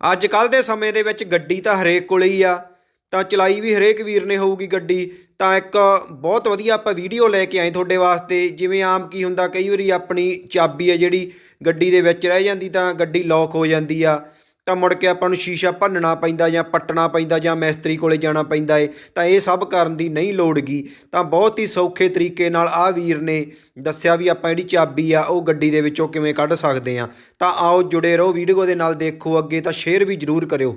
ਅੱਜ ਕੱਲ ਦੇ ਸਮੇਂ ਦੇ ਵਿੱਚ ਗੱਡੀ ਤਾਂ ਹਰੇਕ ਕੋਲੇ ਹੀ ਆ, ਤਾਂ ਚਲਾਈ ਵੀ ਹਰੇਕ ਵੀਰ ਨੇ ਹੋਊਗੀ ਗੱਡੀ, ਤਾਂ ਇੱਕ ਬਹੁਤ ਵਧੀਆ ਆਪਾਂ ਵੀਡੀਓ ਲੈ ਕੇ ਆਏ ਤੁਹਾਡੇ ਵਾਸਤੇ, ਜਿਵੇਂ ਆਮ ਕੀ ਹੁੰਦਾ ਕਈ ਵਾਰੀ ਆਪਣੀ ਚਾਬੀ ਹੈ ਜਿਹੜੀ ਗੱਡੀ ਦੇ ਵਿੱਚ ਰਹਿ ਜਾਂਦੀ ਤਾਂ ਗੱਡੀ ਲੌਕ ਹੋ ਜਾਂਦੀ ਆ। ਤਾਂ ਮੁੜ ਕੇ ਆਪਾਂ ਨੂੰ ਸ਼ੀਸ਼ਾ ਭੰਨਣਾ ਪੈਂਦਾ ਜਾਂ ਪੱਟਣਾ ਪੈਂਦਾ ਜਾਂ ਮੈਸਤਰੀ ਕੋਲੇ ਜਾਣਾ ਪੈਂਦਾ ਏ, ਤਾਂ ਇਹ ਸਭ ਕਰਨ ਦੀ ਨਹੀਂ ਲੋੜ ਗੀ। ਤਾਂ ਬਹੁਤ ਹੀ ਸੌਖੇ ਤਰੀਕੇ ਨਾਲ ਆ ਵੀਰ ਨੇ ਦੱਸਿਆ ਵੀ ਆਪਾਂ ਜਿਹੜੀ ਚਾਬੀ ਆ, ਉਹ ਗੱਡੀ ਦੇ ਵਿੱਚੋਂ ਕਿਵੇਂ ਕੱਢ ਸਕਦੇ ਆ। ਤਾਂ ਆਓ ਜੁੜੇ ਰਹੋ, ਵੀਡੀਓ ਦੇ ਨਾਲ ਦੇਖੋ ਅੱਗੇ, ਤਾਂ ਸ਼ੇਅਰ ਵੀ ਜ਼ਰੂਰ ਕਰਿਓ।